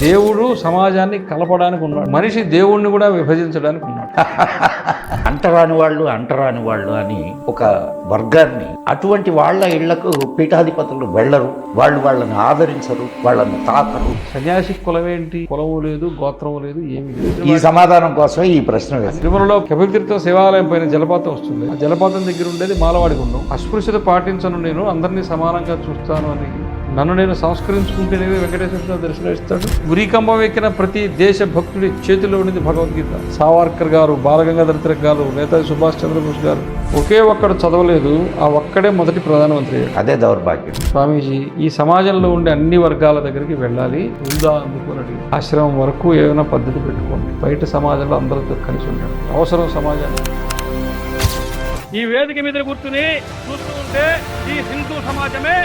దేవుడు సమాజాన్ని కలపడానికి ఉన్నాడు. మనిషి దేవుణ్ణి కూడా విభజించడానికి ఉన్నాడు. అంటరాని వాళ్ళు అంటరాని వాళ్ళు అని ఒక వర్గాన్ని అటువంటి వాళ్ళ ఇళ్ళకు పీఠాధిపతులు వెళ్ళరు. వాళ్ళు వాళ్ళని ఆదరించరు వాళ్ళని తాకరు. సన్యాసి కులమేంటి కులము లేదు గోత్రము లేదు ఏమీ లేదు. ఈ సమాధానం కోసమే ఈ ప్రశ్న తిరుమలలో కపిలతీర్థ శివాలయం పైన జలపాతం వస్తుంది. ఆ జలపాతం దగ్గర ఉండేది మాలవాడి గుండం. అస్పృశ్యత పాటించను నేను అందరినీ సమానంగా చూస్తాను అని నన్ను నేను సంస్కరించుకుంటేనే వెంకటేశ్వర స్వామి దర్శనం ఇస్తాడు? ఉరికంబం ఎక్కిన ప్రతి దేశ భక్తుడి చేతిలో ఉన్నది భగవద్గీత. సావర్కర్ గారు బాలగంగాధర తిలక్ గారు నేతాజీ సుభాష్ చంద్రబోస్ గారు ఒకే ఒక్కడు చదవలేదు ఆ ఒక్కడే మొదటి ప్రధానమంత్రి అదే దౌర్భాగ్యం. స్వామీజీ ఈ సమాజంలో ఉండే అన్ని వర్గాల దగ్గరికి వెళ్ళాలి ఉందా అందుకోనడి ఆశ్రమం వరకు ఏమైనా పద్ధతి పెట్టుకోండి. బయట సమాజంలో అందరితో కలిసి ఉండండి. అవసరం సమాజానికి. ఈ వేదిక మీద కూర్చుని చూస్తూ ఉంటే ఈ హిందూ సమాజమే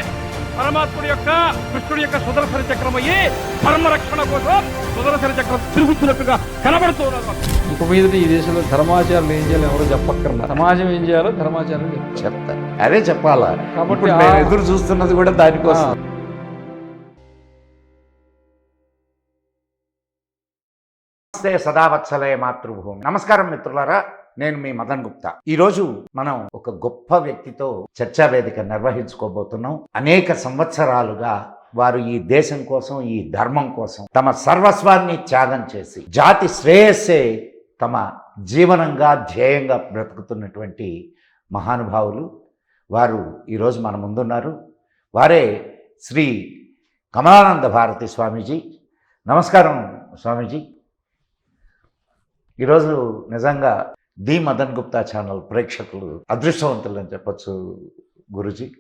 పరమాత్ముడి యొక్క కృష్ణుడి యొక్క సుదర్శన చక్రం అయ్యి ధర్మ రక్షణ కోసం సుదర్శన చక్రం తిరుగుతున్నట్టుగా కనబడుతూ ఉన్నారు ఇక మీద ఈ దేశంలో ధర్మాచారాలు ఏం చేయాలో ఎవరో చెప్పక్కర్లా. సమాజం ఏం చేయాలో ధర్మాచారం చెప్తారు. అదే చెప్పాలా? కాబట్టి ఎదురు చూస్తున్నది కూడా దానికోసం. నమస్తే సదావత్సలయ మాతృభూమి. నమస్కారం మిత్రులారా. నేను మీ మదన్ గుప్తా. ఈరోజు మనం ఒక గొప్ప వ్యక్తితో చర్చా వేదిక నిర్వహించుకోబోతున్నాం. అనేక సంవత్సరాలుగా వారు ఈ దేశం కోసం ఈ ధర్మం కోసం తమ సర్వస్వాన్ని త్యాగం చేసి జాతి శ్రేయస్సే తమ జీవనంగా ధ్యేయంగా బ్రతుకుతున్నటువంటి మహానుభావులు. వారు ఈరోజు మన ముందున్నారు. వారే శ్రీ కమలానంద భారతి స్వామీజీ. నమస్కారం స్వామీజీ. ఈరోజు నిజంగా ది మదన్ గుప్తా ఛానల్ ప్రేక్షకులు అదృష్టవంతులు అని చెప్పచ్చు గురుజీ.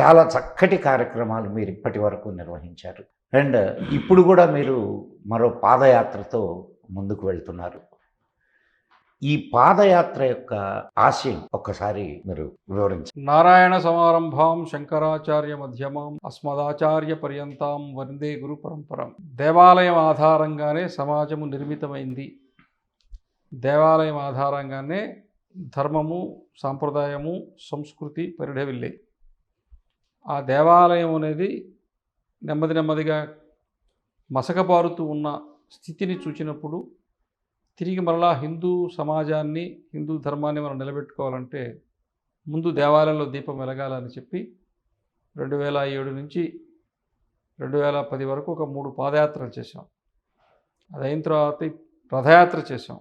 చాలా చక్కటి కార్యక్రమాలు మీరు ఇప్పటి వరకు నిర్వహించారు. అండ్ ఇప్పుడు కూడా మీరు మరో పాదయాత్రతో ముందుకు వెళ్తున్నారు. ఈ పాదయాత్ర యొక్క ఆశయం ఒక్కసారి మీరు వివరించండి నారాయణ సమారంభాం శంకరాచార్య మధ్యమాం అస్మదాచార్య పర్యంతం వందే గురు పరంపరం. దేవాలయం ఆధారంగానే సమాజము నిర్మితమైంది. దేవాలయం ఆధారంగానే ధర్మము సాంప్రదాయము సంస్కృతి పరిడవిల్లే. ఆ దేవాలయం అనేది నెమ్మది నెమ్మదిగా మసకబారుతూ ఉన్న స్థితిని చూచినప్పుడు తిరిగి మరలా హిందూ సమాజాన్ని హిందూ ధర్మాన్ని మనం నిలబెట్టుకోవాలంటే ముందు దేవాలయంలో దీపం వెలగాలని చెప్పి రెండు వేల ఏడు నుంచి రెండు వేల పది వరకు ఒక మూడు పాదయాత్రలు చేసాం అది అయిన తర్వాత రథయాత్ర చేసాం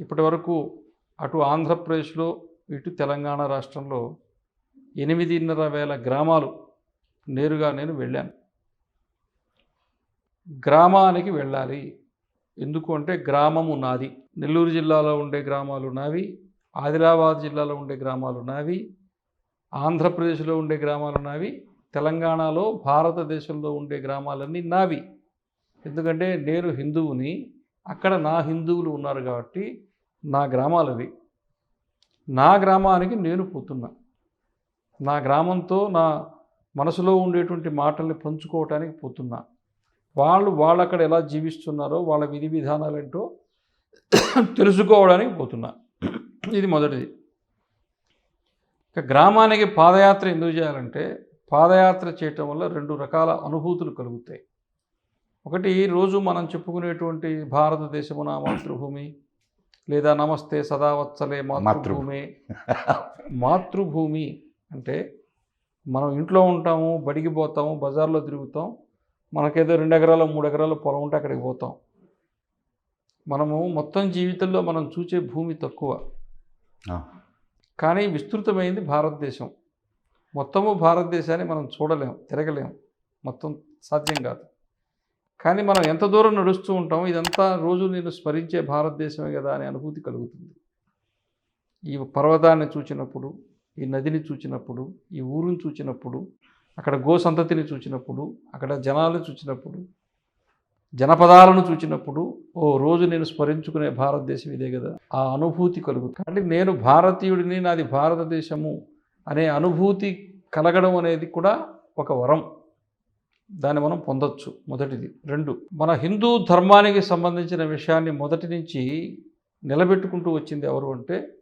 ఇప్పటి వరకు అటు ఆంధ్రప్రదేశ్లో ఇటు తెలంగాణ రాష్ట్రంలో ఎనిమిదిన్నర వేల గ్రామాలు నేరుగా నేను వెళ్ళాను. గ్రామానికి వెళ్ళాలి. ఎందుకు అంటే గ్రామము నాది. నెల్లూరు జిల్లాలో ఉండే గ్రామాలు నావి ఆదిలాబాద్ జిల్లాలో ఉండే గ్రామాలు నావి ఆంధ్రప్రదేశ్లో ఉండే గ్రామాలు నావి తెలంగాణలో భారతదేశంలో ఉండే గ్రామాలన్నీ నావి. ఎందుకంటే నేను హిందువుని అక్కడ నా హిందువులు ఉన్నారు కాబట్టి నా గ్రామాలు అవి. నా గ్రామానికి నేను పోతున్నా. నా గ్రామంతో నా మనసులో ఉండేటువంటి మాటల్ని పంచుకోవటానికి పోతున్నా. వాళ్ళు వాళ్ళు అక్కడ ఎలా జీవిస్తున్నారో వాళ్ళ విధి విధానాలు ఏంటో తెలుసుకోవడానికి పోతున్నా. ఇది మొదటిది. ఇక గ్రామానికి పాదయాత్ర ఎందుకు చేయాలంటే పాదయాత్ర చేయటం వల్ల రెండు రకాల అనుభూతులు కలుగుతాయి. ఒకటి రోజు మనం చెప్పుకునేటువంటి భారతదేశము నా మాతృభూమి లేదా నమస్తే సదావత్సలే మాతృభూమి. మాతృభూమి. అంటే మనం ఇంట్లో ఉంటాము బడికి పోతాము బజార్లో తిరుగుతాం మనకేదో రెండు ఎకరాలు మూడు ఎకరాల పొలం ఉంటే అక్కడికి పోతాం. మనము మొత్తం జీవితంలో మనం చూసే భూమి తక్కువ. కానీ విస్తృతమైంది భారతదేశం. మొత్తము భారతదేశాన్ని మనం చూడలేం తిరగలేం. మొత్తం సాధ్యం కాదు. కానీ మనం ఎంత దూరం నడుస్తూ ఉంటామో ఇదంతా రోజు నేను స్మరించే భారతదేశమే కదా అనే అనుభూతి కలుగుతుంది. ఈ పర్వతాన్ని చూచినప్పుడు ఈ నదిని చూచినప్పుడు ఈ ఊరుని చూచినప్పుడు అక్కడ గో సంతతిని చూచినప్పుడు అక్కడ జనాలను చూచినప్పుడు జనపదాలను చూచినప్పుడు ఓ రోజు నేను స్మరించుకునే భారతదేశం ఇదే కదా ఆ అనుభూతి కలుగుతుంది. అంటే నేను భారతీయుడిని నాది భారతదేశము అనే అనుభూతి కలగడం అనేది కూడా ఒక వరం. దాన్ని మనం పొందొచ్చు. మొదటిది. రెండు. మన హిందూ ధర్మానికి సంబంధించిన విషయాన్ని మొదటి నుంచి నిలబెట్టుకుంటూ వచ్చింది ఎవరు అంటే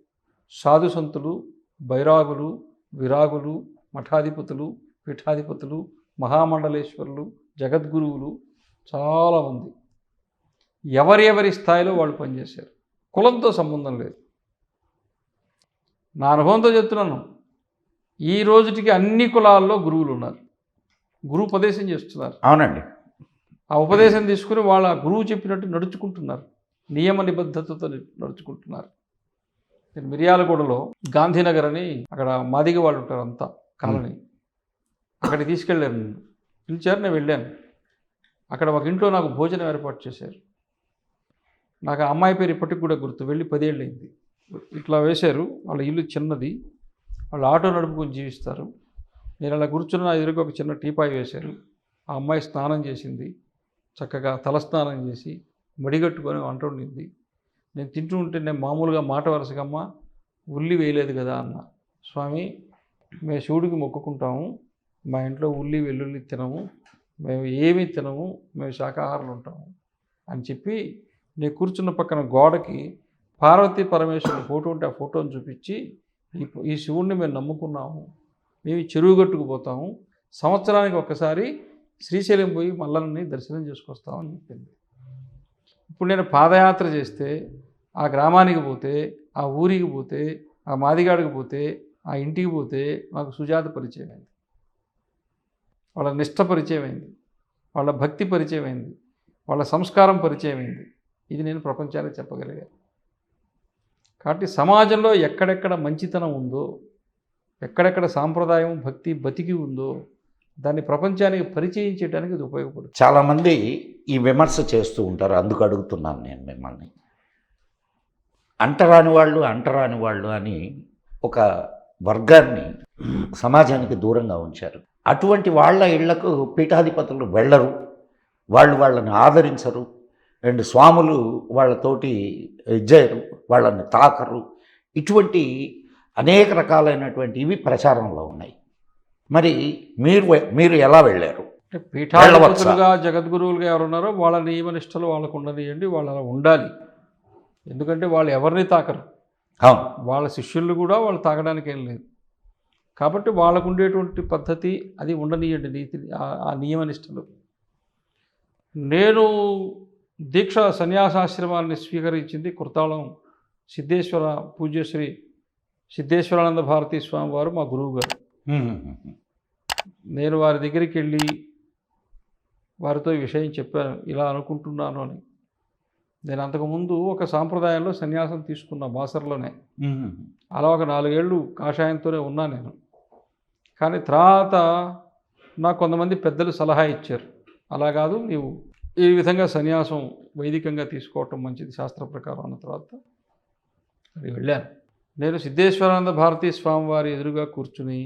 సాధు సంతులు బైరాగులు విరాగులు మఠాధిపతులు పీఠాధిపతులు మహామండలేశ్వరులు జగద్గురువులు చాలామంది ఎవరి ఎవరి స్థాయిలో వాళ్ళు పనిచేశారు? కులంతో సంబంధం లేదు. నా అనుభవంతో చెప్తున్నాను. ఈ రోజుటికి అన్ని కులాల్లో గురువులు ఉన్నారు. గురువు ఉపదేశం చేస్తున్నారు. అవునండి. ఆ ఉపదేశం తీసుకుని వాళ్ళ గురువు చెప్పినట్టు నడుచుకుంటున్నారు. నియమ నిబద్ధతతో నడుచుకుంటున్నారు. నేను మిర్యాలగూడలో గాంధీనగర్ అని అక్కడ మాదిగ వాళ్ళు ఉంటారు అంతా కాలనీ. అక్కడికి తీసుకెళ్ళారు నన్ను పిలిచారు నేను వెళ్ళాను. అక్కడ ఒక ఇంట్లో నాకు భోజనం ఏర్పాటు చేశారు. నాకు ఆ అమ్మాయి పేరు ఇప్పటికి కూడా గుర్తు వెళ్ళి పదేళ్ళు అయింది ఇట్లా వేశారు. వాళ్ళ ఇల్లు చిన్నది. వాళ్ళు ఆటో నడుపుకొని జీవిస్తారు. నేను అలా కూర్చున్న నా ఎదురుగా ఒక చిన్న టీపాయ్ వేశారు. ఆ అమ్మాయి స్నానం చేసింది. చక్కగా తలస్నానం చేసి మడిగట్టుకొని వంట ఉండింది నేను తింటూ ఉంటే నేను మామూలుగా మాట వరుసగమ్మ ఉల్లి వేయలేదు కదా అన్న. స్వామి మేము శివుడికి మొక్కుకుంటాము. మా ఇంట్లో ఉల్లి వెల్లుల్లి తినము. మేము ఏమీ తినము. మేము శాకాహారులు ఉంటాము అని చెప్పి నేను కూర్చున్న పక్కన గోడకి పార్వతీ పరమేశ్వరుని ఫోటో ఉంటే ఆ ఫోటోని చూపించి ఈ ఈ శివుణ్ణి మేము నమ్ముకున్నాము. మేము చెరువుగట్టుకుపోతాము. సంవత్సరానికి ఒక్కసారి శ్రీశైలం పోయి మల్లని దర్శనం చేసుకొస్తామని చెప్పింది. ఇప్పుడు నేను పాదయాత్ర చేస్తే ఆ గ్రామానికి పోతే ఆ ఊరికి పోతే ఆ మాదిగాడికి పోతే ఆ ఇంటికి పోతే నాకు సుజాత పరిచయం అయింది. వాళ్ళ నిష్ఠ పరిచయం అయింది. వాళ్ళ భక్తి పరిచయం అయింది. వాళ్ళ సంస్కారం పరిచయం అయింది. ఇది నేను ప్రపంచానికి చెప్పగలిగాను కాబట్టి సమాజంలో ఎక్కడెక్కడ మంచితనం ఉందో ఎక్కడెక్కడ సాంప్రదాయం భక్తి బతికి ఉందో దాన్ని ప్రపంచానికి పరిచయం చేయడానికి ఇది ఉపయోగపడుతుంది. చాలామంది ఈ విమర్శ చేస్తూ ఉంటారు. అందుకు అడుగుతున్నాను నేను మిమ్మల్ని. అంటరాని వాళ్ళు అంటరాని వాళ్ళు అని ఒక వర్గాన్ని సమాజానికి దూరంగా ఉంచారు. అటువంటి వాళ్ళ ఇళ్ళకు పీఠాధిపతులు వెళ్ళరు. వాళ్ళు వాళ్ళని ఆదరించరు. అండ్ స్వాములు వాళ్ళతోటి ఇజ్జయరు. వాళ్ళని తాకరు. ఇటువంటి అనేక రకాలైనటువంటి ఇవి ప్రచారంలో ఉన్నాయి. మరి మీరు మీరు ఎలా వెళ్ళారు? అంటే పీఠాధిపతులుగా జగద్గురువులుగా ఎవరున్నారో వాళ్ళ నియమ నిష్టలు వాళ్ళకు ఉండనియండి వాళ్ళు అలా ఉండాలి. ఎందుకంటే వాళ్ళు ఎవరిని తాకరు. అవును. వాళ్ళ శిష్యులు కూడా వాళ్ళు తాగడానికి ఏం లేదు. కాబట్టి వాళ్ళకు ఉండేటువంటి పద్ధతి అది ఉండనీయండి నీతి ఆ- ఆ నియమ నిష్టలు. నేను దీక్ష సన్యాసాశ్రమాన్ని స్వీకరించింది కృతాళం సిద్ధేశ్వర పూజ్యశ్రీ సిద్ధేశ్వరానంద భారతీ స్వామి వారు మా గురువు గారు నేను వారి దగ్గరికి వెళ్ళి వారితో ఈ విషయం చెప్పాను. ఇలా అనుకుంటున్నాను అని. నేను అంతకుముందు ఒక సాంప్రదాయంలో సన్యాసం తీసుకున్న బాసర్లోనే అలా ఒక నాలుగేళ్ళు కాషాయంతోనే ఉన్నా నేను. కానీ తర్వాత నాకు కొంతమంది పెద్దలు సలహా ఇచ్చారు. అలా కాదు నీవు ఈ విధంగా సన్యాసం వైదికంగా తీసుకోవటం మంచిది శాస్త్ర ప్రకారం అన్న తర్వాత అది వెళ్ళాను. నేను సిద్ధేశ్వరానంద భారతీ స్వామి వారి ఎదురుగా కూర్చుని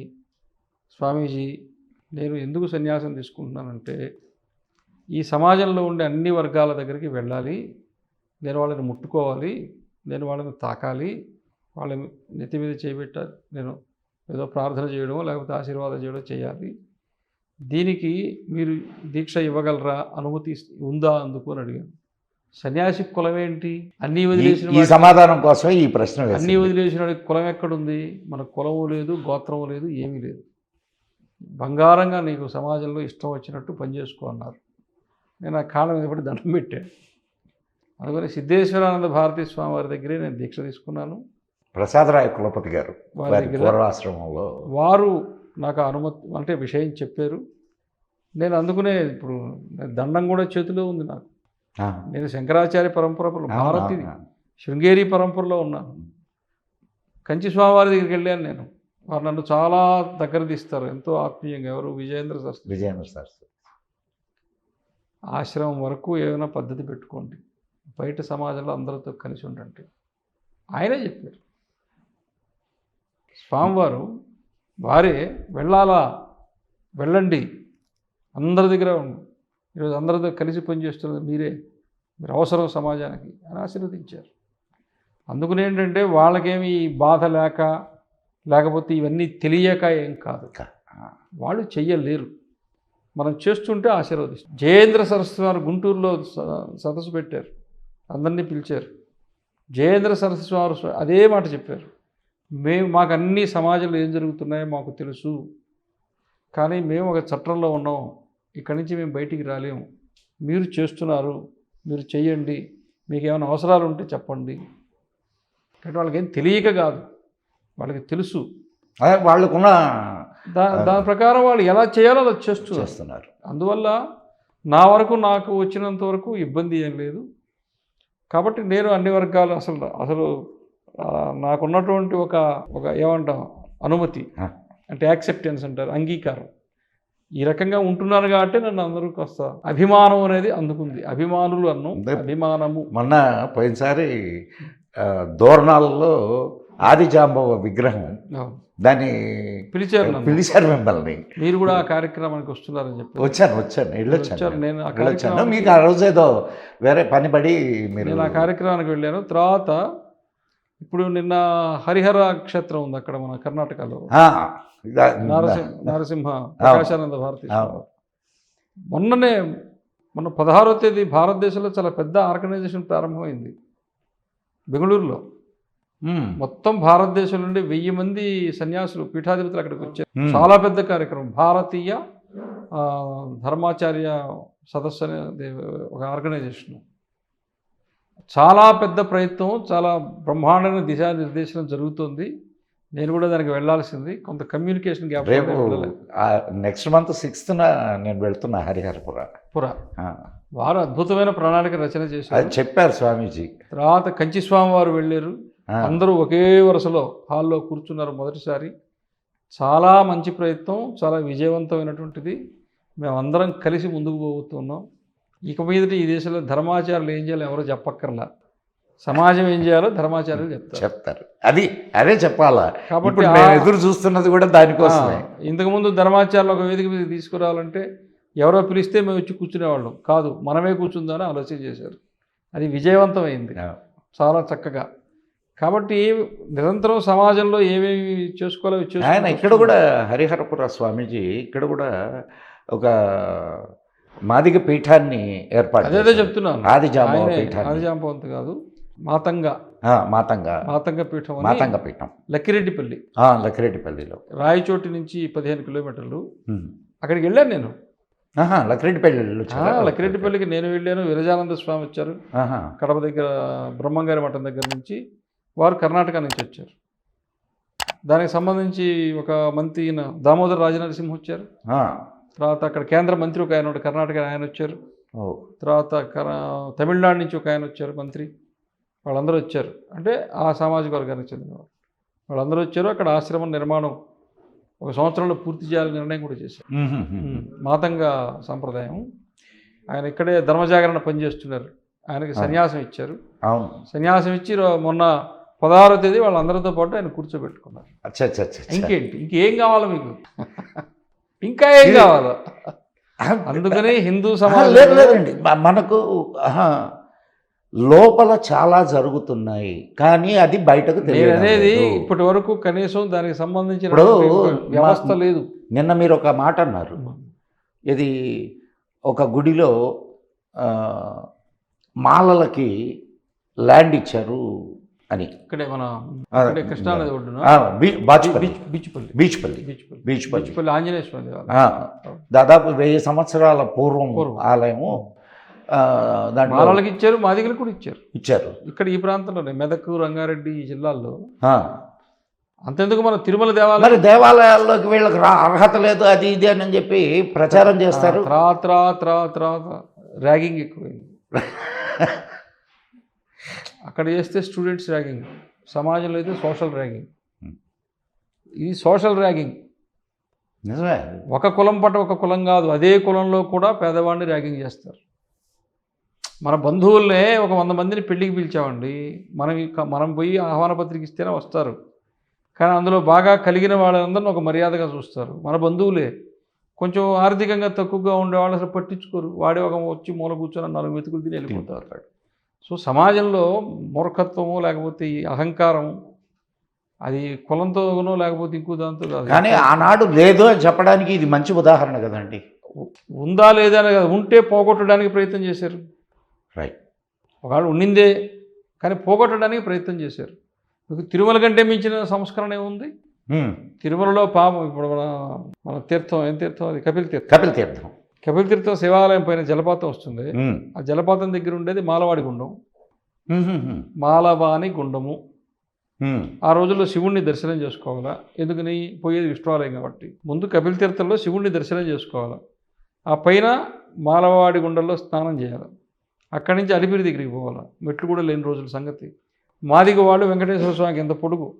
స్వామీజీ నేను ఎందుకు సన్యాసం తీసుకుంటున్నానంటే ఈ సమాజంలో ఉండే అన్ని వర్గాల దగ్గరికి వెళ్ళాలి నేను వాళ్ళని ముట్టుకోవాలి నేను వాళ్ళని తాకాలి వాళ్ళ నెత్తి మీద చేపెట్ట నేను ఏదో ప్రార్థన చేయడమో లేకపోతే ఆశీర్వాదం చేయడం చేయాలి. దీనికి మీరు దీక్ష ఇవ్వగలరా? అనుమతి ఉందా అందుకు అని అడిగాను. సన్యాసి కులం ఏంటి? అన్నీ వదిలేసిన ఈ సమాధానం కోసమే ఈ ప్రశ్న అన్నీ. వదిలేసిన వాడికి కులం ఎక్కడుంది? మన కులము లేదు గోత్రము లేదు ఏమీ లేదు. బంగారంగా నీకు సమాజంలో ఇష్టం వచ్చినట్టు పనిచేసుకో అన్నారు. నేను ఆ కాళ్ళ మీద పడి దండం పెట్టాను. అందుకని సిద్ధేశ్వరానంద భారతీ స్వామి వారి దగ్గరే నేను దీక్ష తీసుకున్నాను. ప్రసాదరాయ కులపతి గారు పూర్వాశ్రమంలో. వారు నాకు అనుమతి అంటే విషయం చెప్పారు. నేను అందుకునే ఇప్పుడు దండం కూడా చేతిలో ఉంది నాకు. నేను శంకరాచార్య పరంపరలో అవును, భారతి. శృంగేరి పరంపరలో ఉన్నాను. కంచి స్వామివారి దగ్గరికి వెళ్ళాను నేను. వారు నన్ను చాలా దగ్గర తీస్తారు. ఎంతో ఆత్మీయంగా ఎవరు? విజయేంద్ర శాస్త్రి విజయేంద్ర శాస్త్రి ఆశ్రమం వరకు ఏమైనా పద్ధతి పెట్టుకోండి. బయట సమాజంలో అందరితో కలిసి ఉండండి. ఆయనే చెప్పారు. స్వామివారు వారే వెళ్ళాలా? వెళ్ళండి. అందరి దగ్గర ఉండు. ఈరోజు అందరితో కలిసి పనిచేస్తున్నది మీరే. మీరు అవసరం సమాజానికి అని ఆశీర్వదించారు. అందుకని ఏంటంటే వాళ్ళకేమి ఈ బాధ లేక లేకపోతే ఇవన్నీ తెలియక ఏం కాదు. వాళ్ళు చెయ్యలేరు. మనం చేస్తుంటే ఆశీర్వదిస్తాం జయేంద్ర సరస్వతి వారు గుంటూరులో సదస్సు పెట్టారు. అందరినీ పిలిచారు. జయేంద్ర సరస్వతి వారు అదే మాట చెప్పారు. మేము మాకు అన్ని సమాజంలో ఏం జరుగుతున్నాయో మాకు తెలుసు. కానీ మేము ఒక చట్టంలో ఉన్నాం. ఇక్కడి నుంచి మేము బయటికి రాలేము. మీరు చేస్తున్నారు మీరు చెయ్యండి మీకు ఏమైనా అవసరాలు ఉంటే చెప్పండి. అంటే వాళ్ళకి ఏం తెలియక కాదు. వాళ్ళకి తెలుసు. అదే వాళ్ళకున్న దా దాని ప్రకారం వాళ్ళు ఎలా చేయాలో అలా చేస్తున్నారు. చేస్తున్నారు. అందువల్ల నా వరకు నాకు వచ్చినంత వరకు ఇబ్బంది ఏం లేదు. కాబట్టి నేను అన్ని వర్గాలు అసలు అసలు నాకున్నటువంటి ఒక ఒక ఏమంటాం అనుమతి. అంటే యాక్సెప్టెన్స్ అంటారు అంగీకారం. ఈ రకంగా ఉంటున్నాను కాబట్టి నన్ను అందరూ కాస్త అభిమానం అనేది అందుకుంది. అభిమానులు అన్ను అభిమానము. మొన్న పోయినసారి దోరణాలలో ఆది జాంబవ విగ్రహం. దాన్ని పిలిచారు పిలిచారు మిమ్మల్ని. మీరు కూడా ఆ కార్యక్రమానికి వస్తున్నారని చెప్పి వచ్చాను వచ్చాను వెళ్ళొచ్చాను. నేను వెళ్ళొచ్చాను. కార్యక్రమానికి మీకు ఆ రోజు ఏదో వేరే పని పడి మీరు ఆ కార్యక్రమానికి వెళ్ళాను. తర్వాత ఇప్పుడు నిన్న హరిహర క్షేత్రం ఉంది అక్కడ మన కర్ణాటకలో. నారసింహ నరసింహ ప్రకాశానంద భారతి. మొన్ననే మొన్న పదహారో తేదీ భారతదేశంలో చాలా పెద్ద ఆర్గనైజేషన్ ప్రారంభమైంది. బెంగళూరులో. మొత్తం భారతదేశం నుండి వెయ్యి మంది సన్యాసులు పీఠాధిపతులు అక్కడికి వచ్చారు. చాలా పెద్ద కార్యక్రమం. భారతీయ ధర్మాచార్య సదస్సు అనేది ఒక ఆర్గనైజేషన్. చాలా పెద్ద ప్రయత్నం చాలా బ్రహ్మాండమైన దిశానిర్దేశనం జరుగుతుంది. నేను కూడా దానికి వెళ్ళాల్సింది. కొంత కమ్యూనికేషన్ గ్యాప్ రేపు నెక్స్ట్ మంత్ సిక్స్త్న నేను వెళ్తున్నా హరిహరపుర పుర. వారు అద్భుతమైన ప్రణాళిక రచన చేశారు. చెప్పారు స్వామీజీ. తర్వాత కంచి స్వామి వారు వెళ్ళారు. అందరూ ఒకే వరుసలో హాల్లో కూర్చున్నారు మొదటిసారి. చాలా మంచి ప్రయత్నం చాలా విజయవంతమైనటువంటిది. మేమందరం కలిసి ముందుకు పోతున్నాం. ఇక మీదట ఈ దేశంలో ధర్మాచారాలు ఏం చేయాలో ఎవరో చెప్పక్కర్లా. సమాజం ఏం చేయాలో ధర్మాచార్యులు చెప్తారు. చెప్తారు. అది అదే చెప్పాలా. కాబట్టి ఎదురు చూస్తున్నది కూడా దానికోసమే. ఇంతకుముందు ధర్మాచారాలు ఒక వేదిక మీద తీసుకురావాలంటే ఎవరో పిలిస్తే మేము వచ్చి కూర్చునేవాళ్ళం. కాదు మనమే కూర్చుందని ఆలోచన చేశారు. అది విజయవంతమైంది. చాలా చక్కగా. కాబట్టి నిరంతరం సమాజంలో ఏమేమి చేసుకోవాలో ఆయన ఇక్కడ కూడా హరిహరపుర స్వామీజీ ఇక్కడ కూడా ఒక మాదిగ పీఠాన్ని ఏర్పాటు అదే. చెప్తున్నాను. ఆది జాంబవ పీఠాన్ని. ఆదిజాంపవంత్ కాదు మాతంగ. మాతంగ. మాతంగ పీఠం మాతంగ పీఠం. లక్కిరెడ్డిపల్లి. లక్కిరెడ్డిపల్లిలో రాయచోటి నుంచి పదిహేను కిలోమీటర్లు. అక్కడికి వెళ్ళాను నేను. ఆహా లక్కిరెడ్డిపల్లి? లక్కిరెడ్డిపల్లికి నేను వెళ్ళాను. విరజానంద స్వామి వచ్చారు. ఆహా. కడప దగ్గర బ్రహ్మంగారి మఠం దగ్గర నుంచి వారు కర్ణాటక నుంచి వచ్చారు. దానికి సంబంధించి ఒక మంత్రి దామోదర్ రాజనరసింహ వచ్చారు. తర్వాత అక్కడ కేంద్ర మంత్రి ఒక ఆయన కర్ణాటక ఆయన వచ్చారు. తర్వాత తమిళనాడు నుంచి ఒక ఆయన వచ్చారు మంత్రి. వాళ్ళందరూ వచ్చారు. అంటే ఆ సామాజిక వర్గానికి చెందినవారు వాళ్ళందరూ వచ్చారు అక్కడ ఆశ్రమం నిర్మాణం ఒక సంవత్సరంలో పూర్తి చేయాలని నిర్ణయం కూడా చేశారు. మాతంగ సాంప్రదాయం. ఆయన ఇక్కడే ధర్మజాగరణ పనిచేస్తున్నారు ఆయనకి సన్యాసం ఇచ్చారు. అవును. సన్యాసం ఇచ్చి మొన్న పదహారో తేదీ వాళ్ళందరితో పాటు ఆయన కూర్చోబెట్టుకున్నారు. ఇంకేంటి? ఇంకేం కావాలో మీకు? ఇంకా ఏం కావాలో? అందుకని హిందూ సమాజం లేదు లేదండి. మనకు లోపల చాలా జరుగుతున్నాయి. కానీ అది బయటకు నేను తెలియడం అనేది. ఇప్పటి వరకు కనీసం దానికి సంబంధించిన వ్యవస్థ లేదు. నిన్న మీరు ఒక మాట అన్నారు. ఇది ఒక గుడిలో మాలలకి ల్యాండ్ ఇచ్చారు అని. ఇక్కడే మన కృష్ణానది ఒడ్డున? బాచుపల్లి. బీచ్ బీచ్పల్లి. బీచ్పల్లి. ఆంజనేయ స్వామి దాదాపు వెయ్యి సంవత్సరాల పూర్వం. ఆలయము. దాంట్లో మాలలకు ఇచ్చారు మాదిగలు కూడా ఇచ్చారు. ఇచ్చారు. ఇక్కడ ఈ ప్రాంతంలోనే మెదక్ రంగారెడ్డి జిల్లాల్లో. అంతెందుకు మన తిరుమల దేవాలయం? మరి దేవాలయాల్లోకి వీళ్ళకి రా అర్హత లేదు అది ఇది అని చెప్పి ప్రచారం చేస్తారు. త్రా త్రా త్రా త్రా. ర్యాగింగ్ ఎక్కువైంది. అక్కడ చేస్తే స్టూడెంట్స్ ర్యాగింగ్ సమాజంలో అయితే సోషల్ ర్యాగింగ్. ఇది సోషల్ ర్యాగింగ్ నిజమే. ఒక కులం పట్ల ఒక కులం కాదు. అదే కులంలో కూడా పేదవాడిని ర్యాగింగ్ చేస్తారు. మన బంధువుల్నే ఒక వంద మందిని పెళ్ళికి పిలిచామండి. మనం మనం పోయి ఆహ్వాన పత్రిక ఇస్తేనే వస్తారు. కానీ అందులో బాగా కలిగిన వాళ్ళందరిని ఒక మర్యాదగా చూస్తారు. మన బంధువులే. కొంచెం ఆర్థికంగా తక్కువగా ఉండేవాళ్ళు అసలు పట్టించుకోరు. వాడే ఒక వచ్చి మూల కూర్చొని నాలుగు మెతుకులు తిని వెళ్ళిపోతారు. సో సమాజంలో మూర్ఖత్వము లేకపోతే ఈ అహంకారం అది కులంతోనో లేకపోతే ఇంకో దాంతో కాదు. కానీ ఆనాడు లేదు అని చెప్పడానికి ఇది మంచి ఉదాహరణ కదండి. ఉందా లేదా అని కాదు. ఉంటే పోగొట్టడానికి ప్రయత్నం చేశారు. రైట్ ఒకవేళ ఉండిందే కానీ పోగొట్టడానికి ప్రయత్నం చేశారు. మీకు తిరుమల కంటే మించిన సంస్కరణ ఏముంది? తిరుమలలో పాపం ఇప్పుడు మన మన తీర్థం ఏం తీర్థం అది? కపిల్ తీర్థం. కపిల తీర్థం. కపిల తీర్థం శివాలయం పైన జలపాతం వస్తుంది. ఆ జలపాతం దగ్గర ఉండేది మాలవాడి గుండం. మాలవాణి గుండము. ఆ రోజుల్లో శివుణ్ణి దర్శనం చేసుకోవాలా. ఎందుకని? పోయేది విష్ణువాలయం కాబట్టి. ముందు కపిల తీర్థంలో శివుణ్ణి దర్శనం చేసుకోవాలా. ఆ పైన మాలవాడి గుండంలో స్నానం చేయాలి. అక్కడి నుంచి అలిపిరి దగ్గరికి పోవాలా. మెట్లు కూడా లేని రోజుల సంగతి. మాదిగ వాళ్ళు వెంకటేశ్వర స్వామికి ఎంత పొడుగు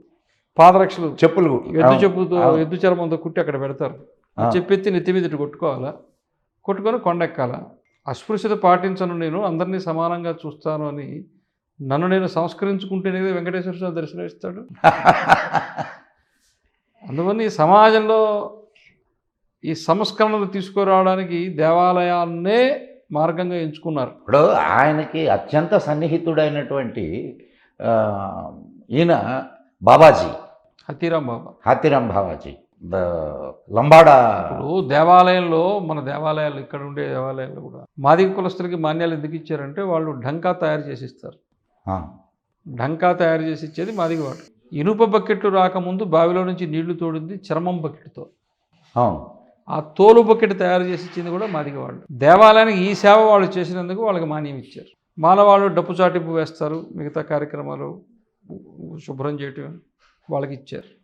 పాదరక్షలు చెప్పులు ఎద్దు చెప్పుతో. ఎద్దు చర్మంతో కుట్టి అక్కడ పెడతారు. చెప్పెత్తి నెత్తి మీద కొట్టుకోవాలా. కొట్టుకొని కొండెక్కాల. అస్పృశ్యత పాటించను నేను అందరినీ సమానంగా చూస్తాను అని నన్ను నేను సంస్కరించుకుంటేనే వెంకటేశ్వర స్వామి దర్శనం ఇస్తాడు. అందువల్ల ఈ సమాజంలో ఈ సంస్కరణలు తీసుకురావడానికి దేవాలయాన్నే మార్గంగా ఎంచుకున్నారు. ఇప్పుడు ఆయనకి అత్యంత సన్నిహితుడైనటువంటి ఈయన బాబాజీ. హతీరాం బాబా. హాతిరాం బాబాజీ. లంబాడా. ఇప్పుడు దేవాలయంలో మన దేవాలయాలు ఇక్కడ ఉండే దేవాలయాల్లో కూడా మాదిగ కులస్తులకి మాన్యాలు ఎందుకు ఇచ్చారంటే వాళ్ళు ఢంకా తయారు చేసి ఇస్తారు. ఢంకా తయారు చేసి ఇచ్చేది మాదిగ వాడు ఇనుప బకెట్లు రాకముందు బావిలో నుంచి నీళ్ళు తోడింది చర్మం బకెట్తో. అవును. ఆ తోలు బకెట్ తయారు చేసి ఇచ్చింది కూడా మాదిగ వాళ్ళు. దేవాలయానికి ఈ సేవ వాళ్ళు చేసినందుకు వాళ్ళకి మాన్యం ఇచ్చారు. మానవాళ్ళు డప్పు చాటింపు వేస్తారు మిగతా కార్యక్రమాలు శుభ్రం చేయటం వాళ్ళకి ఇచ్చారు.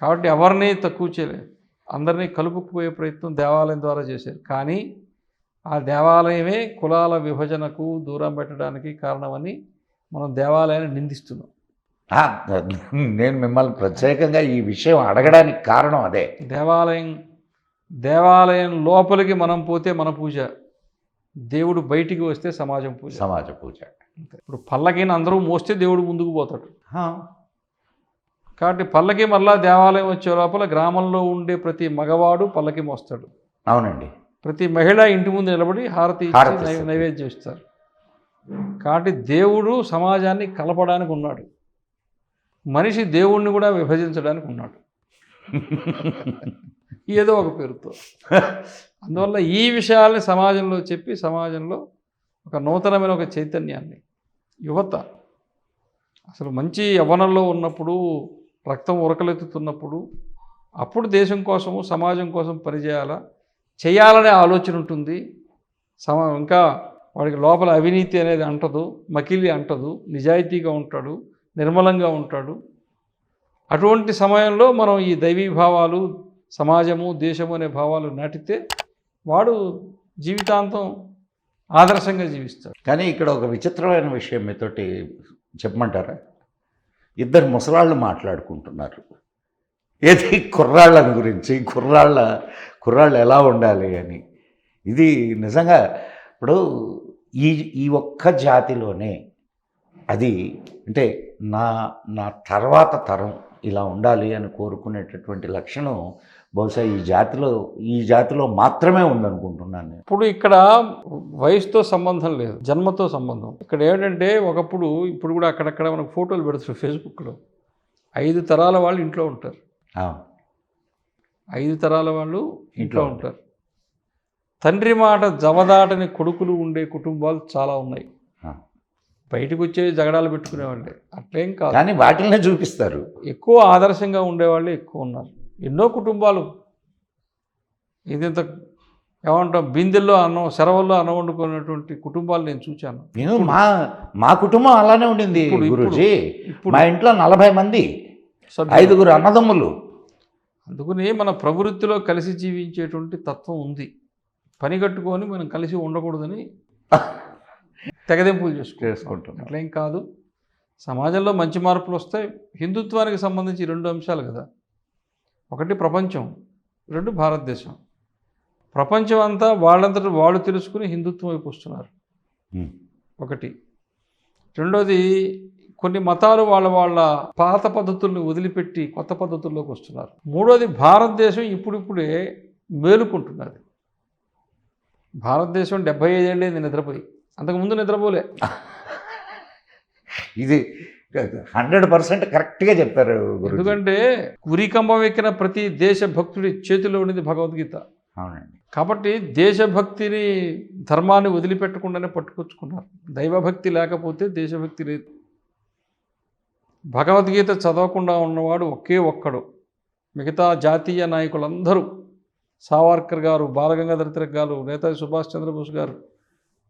కాబట్టి ఎవరిని తక్కువ చేయలేదు. అందరినీ కలుపుకుపోయే ప్రయత్నం దేవాలయం ద్వారా చేశారు. కానీ ఆ దేవాలయమే కులాల విభజనకు దూరం పెట్టడానికి కారణమని మనం దేవాలయాన్ని నిందిస్తున్నాం. నేను మిమ్మల్ని ప్రత్యేకంగా ఈ విషయం అడగడానికి కారణం అదే. దేవాలయం దేవాలయం లోపలికి మనం పోతే మన పూజ దేవుడు బయటికి వస్తే సమాజం పూజ. సమాజ పూజ. ఇప్పుడు పల్లకిని అందరూ మోస్తే దేవుడు ముందుకు పోతాడు. కాబట్టి పల్లకి మళ్ళా దేవాలయం వచ్చే లోపల గ్రామంలో ఉండే ప్రతి మగవాడు పల్లకి మోస్తాడు. అవునండి. ప్రతి మహిళ ఇంటి ముందు నిలబడి హారతి ఇచ్చి. నైవేద్యం ఇస్తారు. కాబట్టి దేవుడు సమాజాన్ని కలపడానికి ఉన్నాడు. మనిషి దేవుణ్ణి కూడా విభజించడానికి ఉన్నాడు. ఏదో ఒక పేరుతో. అందువల్ల ఈ విషయాల్ని సమాజంలో చెప్పి సమాజంలో ఒక నూతనమైన ఒక చైతన్యాన్ని యువత అసలు మంచి యవ్వనంలో ఉన్నప్పుడు రక్తం ఉరకలెత్తుతున్నప్పుడు అప్పుడు దేశం కోసము సమాజం కోసం పనిచేయాలా చేయాలనే ఆలోచన ఉంటుంది. సమా ఇంకా వాడికి లోపల అవినీతి అనేది అంటదు మకిలి అంటదు నిజాయితీగా ఉంటాడు నిర్మలంగా ఉంటాడు. అటువంటి సమయంలో మనం ఈ దైవీ భావాలు సమాజము దేశము అనే భావాలు నాటితే వాడు జీవితాంతం ఆదర్శంగా జీవిస్తాడు. కానీ ఇక్కడ ఒక విచిత్రమైన విషయం మీతోటి చెప్పమంటారా? ఇద్దరు ముసలాళ్ళు మాట్లాడుకుంటున్నారు. ఏది కుర్రాళ్ళ గురించి? కుర్రాళ్ళ కుర్రాళ్ళు ఎలా ఉండాలి అని. ఇది నిజంగా ఇప్పుడు ఈ ఈ ఒక్క జాతిలోనే అది అంటే నా నా తర్వాత తరం ఇలా ఉండాలి అని కోరుకునేటటువంటి లక్షణం బహుశా ఈ జాతిలో ఈ జాతిలో మాత్రమే ఉందనుకుంటున్నాను నేను. ఇప్పుడు ఇక్కడ వయసుతో సంబంధం లేదు జన్మతో సంబంధం. ఇక్కడ ఏంటంటే ఒకప్పుడు ఇప్పుడు కూడా అక్కడక్కడ మనకు ఫోటోలు పెడుతున్నారు ఫేస్బుక్లో. ఐదు తరాల వాళ్ళు ఇంట్లో ఉంటారు. ఐదు తరాల వాళ్ళు ఇంట్లో ఉంటారు. తండ్రి మాట జవదాటని కొడుకులు ఉండే కుటుంబాలు చాలా ఉన్నాయి. బయటకు వచ్చే జగడాలు పెట్టుకునేవాళ్ళే. అట్లేం కాదు. కానీ వాటినే చూపిస్తారు. ఎక్కువ ఆదర్శంగా ఉండేవాళ్ళే ఎక్కువ ఉన్నారు. ఎన్నో కుటుంబాలు. ఇది ఇంత ఏమంటాం బిందెల్లో అన్నం సెరవుల్లో అన్నం వండుకున్నటువంటి కుటుంబాలు నేను చూశాను నేను మా మా కుటుంబం అలానే ఉండింది గురుజీ. మా ఇంట్లో నలభై మంది. ఐదుగురు అన్నదమ్ములు. అందుకని మన ప్రవృత్తిలో కలిసి జీవించేటువంటి తత్వం ఉంది. పని కట్టుకొని మనం కలిసి ఉండకూడదని తెగదెంపులు చేసుకో చేసుకుంటున్నాం. అట్లేం కాదు. సమాజంలో మంచి మార్పులు వస్తాయి. హిందుత్వానికి సంబంధించి రెండు అంశాలు కదా. ఒకటి ప్రపంచం రెండు భారతదేశం. ప్రపంచం అంతా వాళ్ళంతట వాళ్ళు తెలుసుకుని హిందుత్వం వైపు వస్తున్నారు. ఒకటి. రెండోది కొన్ని మతాలు వాళ్ళ వాళ్ళ పాత పద్ధతుల్ని వదిలిపెట్టి కొత్త పద్ధతుల్లోకి వస్తున్నారు. మూడోది భారతదేశం ఇప్పుడిప్పుడే మేలుకుంటున్నది. భారతదేశం డెబ్బై ఐదేళ్ళేంది నిద్రపోయి అంతకుముందు నిద్రపోలే. ఇది హండ్రెడ్ పర్సెంట్ కరెక్ట్గా చెప్పారు ఎందుకంటే ఉరికంబం ఎక్కిన ప్రతి దేశభక్తుడి చేతిలో ఉన్నది భగవద్గీత. అవునండి. కాబట్టి దేశభక్తిని ధర్మాన్ని వదిలిపెట్టకుండానే పట్టుకొచ్చుకున్నారు. దైవభక్తి లేకపోతే దేశభక్తి లేదు. భగవద్గీత చదవకుండా ఉన్నవాడు ఒకే ఒక్కడు. మిగతా జాతీయ నాయకులందరూ సావర్కర్ గారు బాలగంగాధర తిలక్ గారు నేతాజీ సుభాష్ చంద్రబోస్ గారు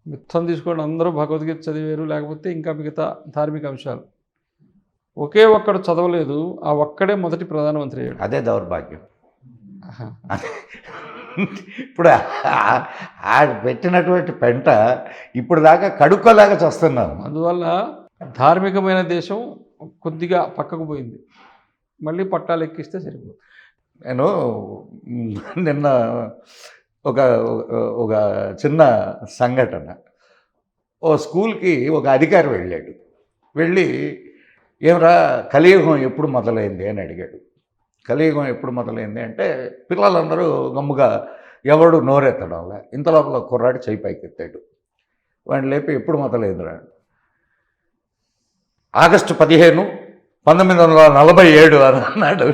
మొత్తం తీసుకోండి. అందరూ భగవద్గీత చదివారు. లేకపోతే ఇంకా మిగతా ధార్మిక అంశాలు. ఒకే ఒక్కడు చదవలేదు ఆ ఒక్కడే మొదటి ప్రధానమంత్రి అయ్యాడు. అదే దౌర్భాగ్యం. ఇప్పుడు ఆ- పెట్టినటువంటి పెంట ఇప్పుడు దాకా కడుక్కోలాగా చూస్తున్నాను అందువల్ల ధార్మికమైన దేశం కొద్దిగా పక్కకు పోయింది. మళ్ళీ పట్టాలు ఎక్కిస్తే సరిపోతుంది. నేను నిన్న ఒక ఒక చిన్న సంఘటన. ఓ స్కూల్కి ఒక అధికారి వెళ్ళాడు. వెళ్ళి ఏమిరా కలియుగం ఎప్పుడు మొదలైంది అని అడిగాడు. కలియుగం ఎప్పుడు మొదలైంది అంటే పిల్లలందరూ గమ్ముగా ఎవడు నోరెత్తడంలా ఇంత లోపల కుర్రాడు చేయి పైకెత్తాడు. వాడిని లేపి ఎప్పుడు మొదలైందిరా? ఆగస్టు పదిహేను పంతొమ్మిది వందల నలభై ఏడు అని అన్నాడు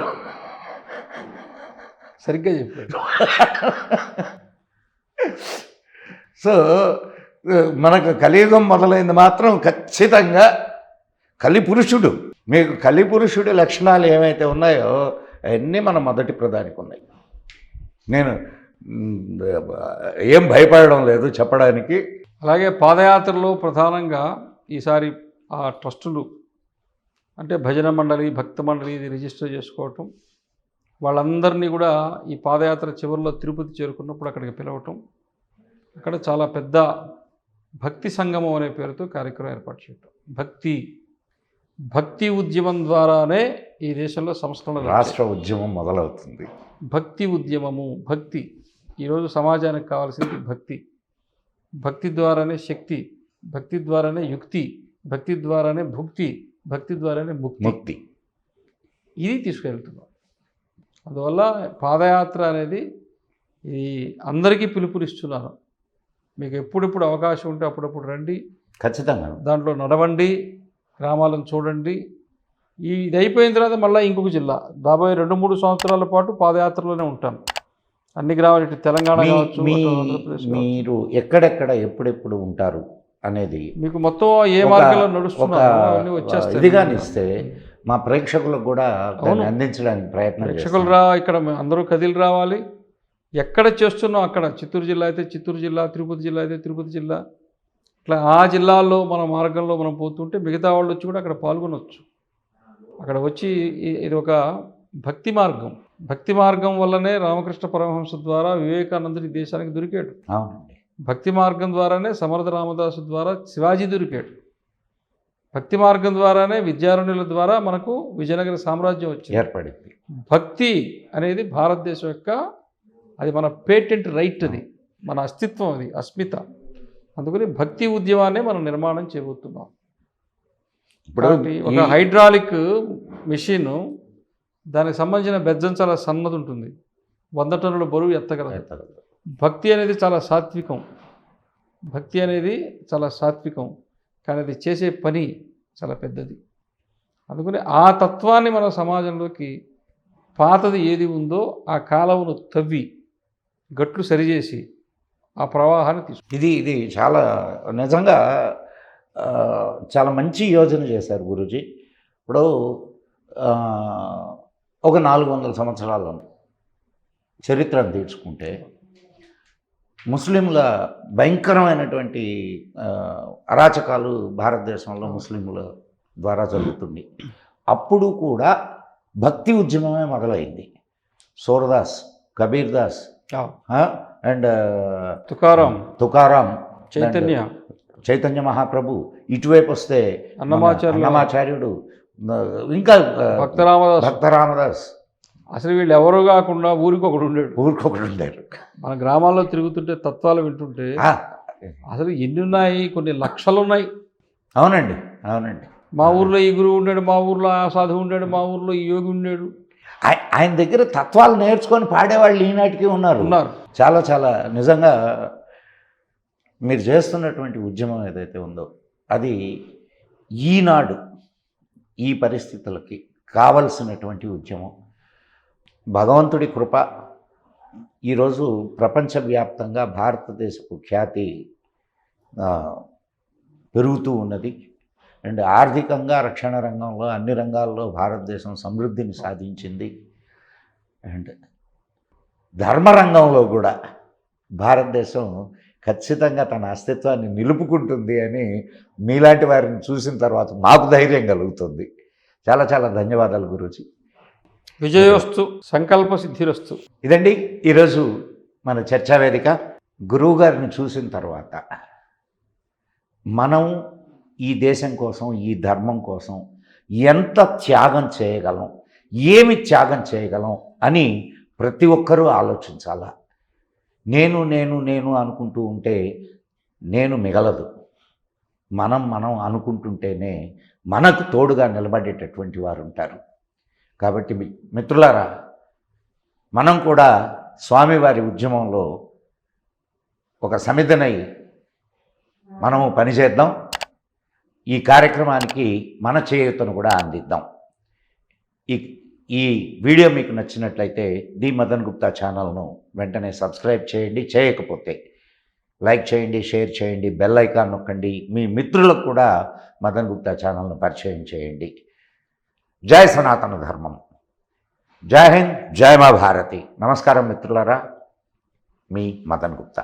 సరిగ్గా చెప్పాడు. సో మనకు కలియుగం మొదలైంది మాత్రం ఖచ్చితంగా కలిపురుషుడు మీకు కలిపురుషుడి లక్షణాలు ఏమైతే ఉన్నాయో అవన్నీ మన మొదటి ప్రధానికి ఉన్నాయి. నేను ఏం భయపడడం లేదు చెప్పడానికి. అలాగే పాదయాత్రలో ప్రధానంగా ఈసారి ఆ ట్రస్టులు అంటే భజన మండలి భక్త మండలి ఇది రిజిస్టర్ చేసుకోవటం వాళ్ళందరినీ కూడా ఈ పాదయాత్ర చివరిలో తిరుపతి చేరుకున్నప్పుడు అక్కడికి పిలవటం అక్కడ చాలా పెద్ద భక్తి సంగమం అనే పేరుతో కార్యక్రమం ఏర్పాటు చేయటం. భక్తి భక్తి ఉద్యమం ద్వారానే ఈ దేశంలో సంస్కరణలు వచ్చాయి. రాష్ట్ర ఉద్యమం మొదలవుతుంది. భక్తి ఉద్యమము భక్తి. ఈరోజు సమాజానికి కావాల్సింది భక్తి. భక్తి ద్వారానే శక్తి భక్తి ద్వారానే యుక్తి భక్తి ద్వారానే భుక్తి భక్తి ద్వారానే ముక్తి. ముక్తి. ఇది తీసుకెళ్తున్నాం. అందువల్ల పాదయాత్ర అనేది ఇది అందరికీ పిలుపునిస్తున్నాను. మీకు ఎప్పుడెప్పుడు అవకాశం ఉంటే అప్పుడప్పుడు రండి. ఖచ్చితంగా. దాంట్లో నడవండి. గ్రామాలను చూడండి. ఈ ఇది అయిపోయిన తర్వాత మళ్ళీ ఇంకొక జిల్లా. రాబోయే రెండు మూడు సంవత్సరాల పాటు పాదయాత్రలోనే ఉంటాను అన్ని గ్రామాలు ఇటు తెలంగాణ కావచ్చు. మీరు ఎక్కడెక్కడ ఎప్పుడెప్పుడు ఉంటారు అనేది మీకు మొత్తం ఏ మార్గంలో నడుస్తున్నారో ఇదిగాని ఇస్తే మా ప్రేక్షకులకు కూడా. అందించడానికి ప్రయత్నం ప్రేక్షకులు రా ఇక్కడ అందరూ కదిలి రావాలి. ఎక్కడ చేస్తున్నాం అక్కడ? చిత్తూరు జిల్లా అయితే చిత్తూరు జిల్లా తిరుపతి జిల్లా అయితే తిరుపతి జిల్లా. ఇట్లా ఆ జిల్లాల్లో మన మార్గంలో మనం పోతుంటే మిగతా వాళ్ళు వచ్చి కూడా అక్కడ పాల్గొనవచ్చు అక్కడ వచ్చి ఇది ఒక భక్తి మార్గం. భక్తి మార్గం వల్లనే రామకృష్ణ పరమహంస ద్వారా వివేకానందుడి దేశానికి దొరికాడు. అవునండి. భక్తి మార్గం ద్వారానే సమర్థ రామదాసు ద్వారా శివాజీ దొరికాడు. భక్తి మార్గం ద్వారానే విద్యారణ్యుల ద్వారా మనకు విజయనగర సామ్రాజ్యం వచ్చింది. ఏర్పడింది. భక్తి అనేది భారతదేశం యొక్క అది మన పేటెంట్ రైట్ అది. మన అస్తిత్వం అది అస్మిత. అందుకని భక్తి ఉద్యమాన్ని మనం నిర్మాణం చేయబోతున్నాం. ఇప్పుడు ఒక హైడ్రాలిక్ మెషిన్ దానికి సంబంధించిన బెజ్జం చాలా సన్నది ఉంటుంది. వంద టన్నుల బరువు ఎత్తగలదు. భక్తి అనేది చాలా సాత్వికం. భక్తి అనేది చాలా సాత్వికం. కానీ అది చేసే పని చాలా పెద్దది. అందుకని ఆ తత్వాన్ని మన సమాజంలోకి పాతది ఏది ఉందో ఆ కాలువను తవ్వి గట్లు సరిచేసి ఆ ప్రవాహాన్ని తీసుకు ఇది ఇది చాలా నిజంగా చాలా మంచి యోజన చేశారు గురుజీ. ఇప్పుడు ఒక నాలుగు వందల సంవత్సరాల చరిత్రను తీర్చుకుంటే ముస్లింల భయంకరమైనటువంటి అరాచకాలు భారతదేశంలో ముస్లింల ద్వారా జరుగుతుంది. అప్పుడు కూడా భక్తి ఉద్యమమే మొదలైంది. సూరదాస్ కబీర్ దాస్ అండ్ తుకారాం. తుకారాం. చైతన్య. చైతన్య మహాప్రభు. ఇటువైపు వస్తే అన్నమాచార్యుడు. ఇంకా ఆ, భక్త రామదాస్ భక్త రామదాస్ అసలు వీళ్ళు ఎవరు కాకుండా ఊరికి ఒకడు ఉండేడు. ఊరికొకడు ఉండారు మన గ్రామాల్లో తిరుగుతుంటే తత్వాలు వింటుంటే ఆ, అసలు ఎన్ని ఉన్నాయి కొన్ని లక్షలు ఉన్నాయి అవునండి అవునండి. మా ఊర్లో ఈ గురువు ఉండాడు మా ఊర్లో ఆ సాధువు ఉండాడు మా ఊర్లో ఈ యోగి ఉండాడు. ఆయన దగ్గర తత్వాలు నేర్చుకొని పాడేవాళ్ళు ఈనాటికి ఉన్నారు. ఉన్నారు. చాలా చాలా నిజంగా మీరు చేస్తున్నటువంటి ఉద్యమం ఏదైతే ఉందో అది ఈనాడు ఈ పరిస్థితులకి కావలసినటువంటి ఉద్యమం. భగవంతుడి కృప ఈరోజు ప్రపంచవ్యాప్తంగా భారతదేశపు ఖ్యాతి పెరుగుతూ ఉన్నది. అండ్ ఆర్థికంగా రక్షణ రంగంలో అన్ని రంగాల్లో భారతదేశం సమృద్ధిని సాధించింది. అండ్ ధర్మరంగంలో కూడా భారతదేశం ఖచ్చితంగా తన అస్తిత్వాన్ని నిలుపుకుంటుంది అని మీలాంటి వారిని చూసిన తర్వాత మాకు ధైర్యం కలుగుతుంది. చాలా చాలా ధన్యవాదాలు గురూజీ. విజయోస్తు సంకల్ప సిద్ధిరస్తు. ఇదండి ఈరోజు మన చర్చా వేదిక. గురువు గారిని చూసిన తర్వాత మనం ఈ దేశం కోసం ఈ ధర్మం కోసం ఎంత త్యాగం చేయగలం ఏమి త్యాగం చేయగలం అని ప్రతి ఒక్కరూ ఆలోచించాల? నేను నేను నేను అనుకుంటూ ఉంటే నేను మిగలదు. మనం మనం అనుకుంటుంటేనే మనకు తోడుగా నిలబడేటటువంటి వారు ఉంటారు. కాబట్టి మి- మిత్రులారా మనం కూడా స్వామివారి ఉద్యమంలో ఒక సమిధనై మనము పనిచేద్దాం. ఈ కార్యక్రమానికి మన చేయూతను కూడా అందిద్దాం. ఈ ఈ వీడియో మీకు నచ్చినట్లయితే ది మదన్ గుప్తా ఛానల్ను వెంటనే సబ్స్క్రైబ్ చేయండి. చేయకపోతే లైక్ చేయండి షేర్ చేయండి బెల్ ఐకాన్ నొక్కండి. మీ మిత్రులకు కూడా మదన్ గుప్తా ఛానల్ను పరిచయం చేయండి. జై సనాతన ధర్మం. జై హింద్ జై మా భారతి. నమస్కారం మిత్రులారా. మీ మదన్ గుప్తా.